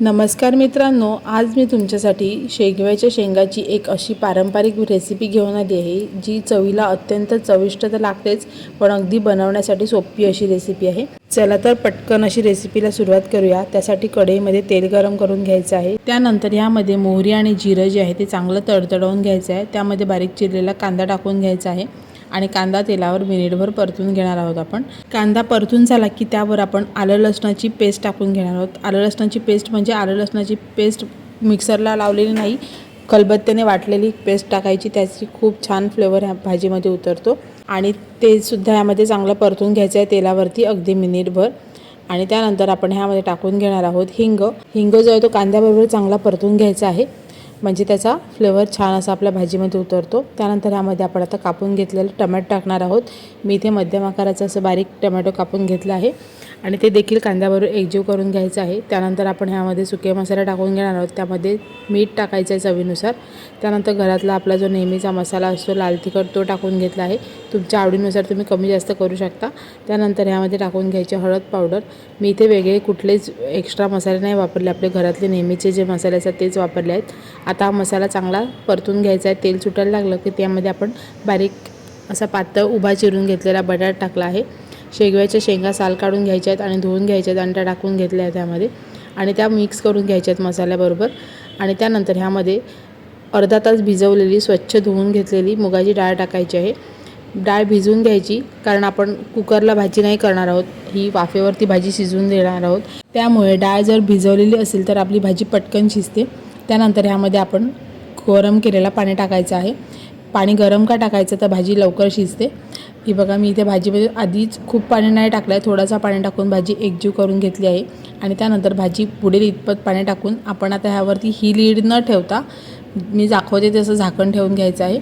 नमस्कार मित्रांनो आज मी तुमच्यासाठी शेगव्याच्या शेंगाची एक अशी पारंपरिक रेसिपी घेऊन आली आहे जी चवीला अत्यंत चविष्ट तर लागतेच पण अगदी बनवण्यासाठी सोपी अशी रेसिपी आहे. चला तर पटकन अशी रेसिपीला सुरुवात करूया. त्यासाठी कढईमध्ये तेल गरम करून घ्यायचं आहे. त्यानंतर यामध्ये मोहरी आणि जिरं जे आहे ते चांगलं तडतडवून घ्यायचं आहे. त्यामध्ये बारीक चिरलेला कांदा टाकून घ्यायचा आहे. आणि कांदा तेलावर मिनिटभर परतून घेणार आहोत आपण. कांदा परतून झाला की त्यावर आपण आलं लसणाची पेस्ट टाकून घेणार आहोत. आलं लसणाची पेस्ट म्हणजे आलं लसणाची पेस्ट मिक्सरला लावलेली नाही खलबत्त्याने वाटलेली पेस्ट टाकायची त्याची खूप छान फ्लेवर ह्या भाजीमध्ये उतरतो. आणि ते सुद्धा यामध्ये चांगलं परतून घ्यायचं आहे तेलावरती अगदी मिनिटभर. आणि त्यानंतर आपण ह्यामध्ये टाकून घेणार आहोत हिंग. हिंग जो आहे तो कांद्याबरोबर चांगला परतून घ्यायचा आहे. म्हणजे त्याचा फ्लेवर छान असा आपल्या भाजीमध्ये उतरतो. त्यानंतर ह्यामध्ये आपण आता कापून घेतलेलं टमॅटो टाकणार आहोत. मी इथे मध्यम आकाराचं असं बारीक टमॅटो कापून घेतलं आहे. आणि ते देखील कांद्याबरोबर एकजीव करून घ्यायचं आहे. त्यानंतर आपण ह्यामध्ये सुके मसाले टाकून घेणार आहोत. त्यामध्ये मीठ टाकायचं आहे चवीनुसार. त्यानंतर घरातला आपला जो नेहमीचा मसाला असतो लाल तिखट तो टाकून घेतला आहे. तुमच्या आवडीनुसार तुम्ही कमी जास्त करू शकता. त्यानंतर ह्यामध्ये टाकून घ्यायचे हळद पावडर. मी इथे वेगळे कुठलेच एक्स्ट्रा मसाले नाही वापरले. आपले घरातले नेहमीचे जे मसाले असतात तेच वापरले आहेत. आता हा मसाला चांगला परतून घ्यायचा आहे. तेल सुटायला लागलं की त्यामध्ये आपण बारीक असा पातळ उभा चिरून घेतलेला बटाटा टाकला आहे. शेगव्याच्या शेंगा साल काढून घ्यायच्या आहेत आणि धुवून घ्यायच्या आहेत आणि त्या टाकून घेतल्या आहेत त्यामध्ये आणि त्या मिक्स करून घ्यायच्या आहेत मसाल्याबरोबर आणि त्यानंतर ह्यामध्ये अर्धा तास भिजवलेली स्वच्छ धुवून घेतलेली मुगाची डाळ टाकायची आहे. डाळ भिजवून घ्यायची कारण आपण कुकरला भाजी नाही करणार आहोत. ही वाफेवरती भाजी शिजवून देणार आहोत. त्यामुळे डाळ जर भिजवलेली असेल तर आपली भाजी पटकन शिजते. त्यानंतर ह्यामध्ये आपण गरम केलेला पाणी टाकायचं आहे. पाणी गरम का टाकायचं तर भाजी लवकर शिजते. ही बघा मी इथे भाजीमध्ये आधीच खूप पाणी नाही टाकलं आहे थोडासा पाणी टाकून भाजी एकजीव करून घेतली आहे. आणि त्यानंतर भाजी पुढील इतपत पाणी टाकून आपण आता ह्यावरती ही लीड न ठेवता मी दाखवते तसं झाकण ठेवून घ्यायचं आहे.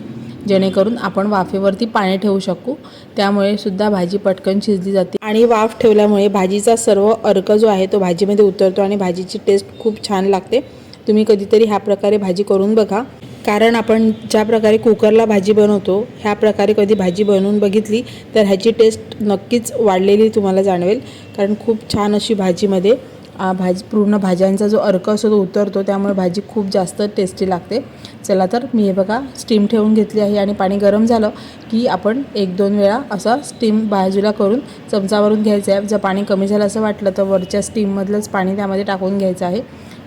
जेणेकरून आपण वाफेवरती पाणी ठेवू शकू. त्यामुळे सुद्धा भाजी पटकन शिजली जाते. आणि वाफ ठेवल्यामुळे भाजीचा सर्व अर्क जो आहे तो भाजीमध्ये उतरतो आणि भाजीची टेस्ट खूप छान लागते. तुम्ही कधीतरी ह्या प्रकारे भाजी करून बघा. कारण आपण ज्या प्रकारे कुकरला भाजी बनवतो ह्या प्रकारे कधी भाजी बनवून बघितली तर ह्याची टेस्ट नक्कीच वाढलेली तुम्हाला जाणवेल. कारण खूप छान अशी भाजीमध्ये भाजी पूर्ण भाज्यांचा जो अर्क असतो तो उतरतो त्यामुळे भाजी खूप जास्त टेस्टी लागते. चला तर मी हे बघा स्टीम ठेवून घेतली आहे आणि पाणी गरम झालं की आपण एक दोन वेळा असा स्टीम बाजूला करून चमचावरून घ्यायचं आहे. जर पाणी कमी झालं असं वाटलं तर वरच्या स्टीममधलंच पाणी त्यामध्ये टाकून घ्यायचं आहे.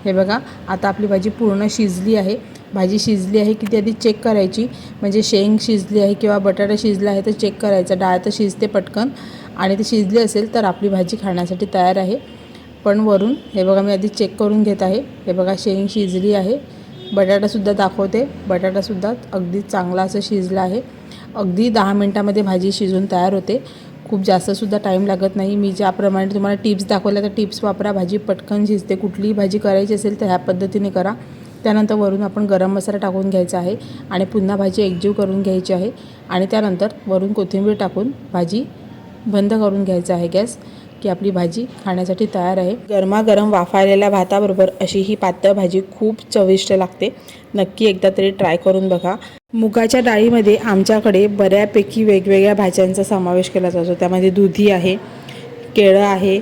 हे बघा आता आपली भाजी पूर्ण शिजली आहे. भाजी शिजली आहे की ती आधी चेक करायची. म्हणजे शेंग शिजली आहे किंवा बटाटा शिजला आहे तर चेक करायचं. डाळ तर शिजते पटकन. आणि ती शिजली असेल तर आपली भाजी खाण्यासाठी तयार आहे. पण वरून. हे बघा मी आधी चेक करून घेत आहे. हे बघा शेंग शिजली आहे. बटाटासुद्धा दाखवते. बटाटासुद्धा अगदी चांगला असं शिजला आहे. अगदी दहा मिनटामध्ये भाजी शिजून तयार होते. खूप जास्तसुद्धा टाईम लागत नाही. मी ज्याप्रमाणे तुम्हाला टिप्स दाखवल्या त्या टिप्स वापरा. भाजी पटकन शिजते. कुठलीही भाजी करायची असेल तर ह्या पद्धतीने करा. त्यानंतर वरून आपण गरम मसाला टाकून घ्यायचा आहे आणि पुन्हा भाजी एकजीव करून घ्यायची आहे. आणि त्यानंतर वरून कोथिंबीर टाकून भाजी बंद करून घ्यायचा आहे गॅस. की आपली भाजी खाण्यासाठी तयार आहे. गरमागरम वाफाळलेल्या भाताबरोबर अशी ही पातळ भाजी खूप चविष्ट लागते. नक्की एकदा तरी ट्राय करून बघा. मुगाच्या डाळीमध्ये आमच्याकडे बऱ्यापैकी वेगवेगळ्या भाज्यांचा समावेश केला जातो. त्यामध्ये दुधी आहे केळं आहे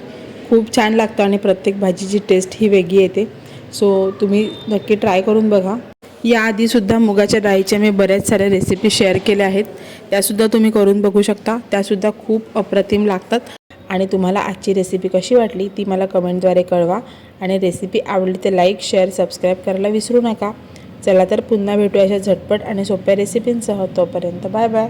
खूप छान लागतं आणि प्रत्येक भाजीची टेस्ट ही वेगळी येते. सो तुम्ही नक्की ट्राय करून बघा. याआधीसुद्धा मुगाच्या डाळीच्या मी बऱ्याच साऱ्या रेसिपी शेअर केल्या आहेत. त्यासुद्धा तुम्ही करून बघू शकता. त्यासुद्धा खूप अप्रतिम लागतात. आणि तुम्हाला आजची रेसिपी कशी वाटली ती मला कमेंटद्वारे कळवा. आणि रेसिपी आवडली तर लाईक शेअर सबस्क्राईब करायला विसरू नका. चला तर पुन्हा भेटूया अशा झटपट आणि सोप्या रेसिपींसह तोपर्यंत बाय बाय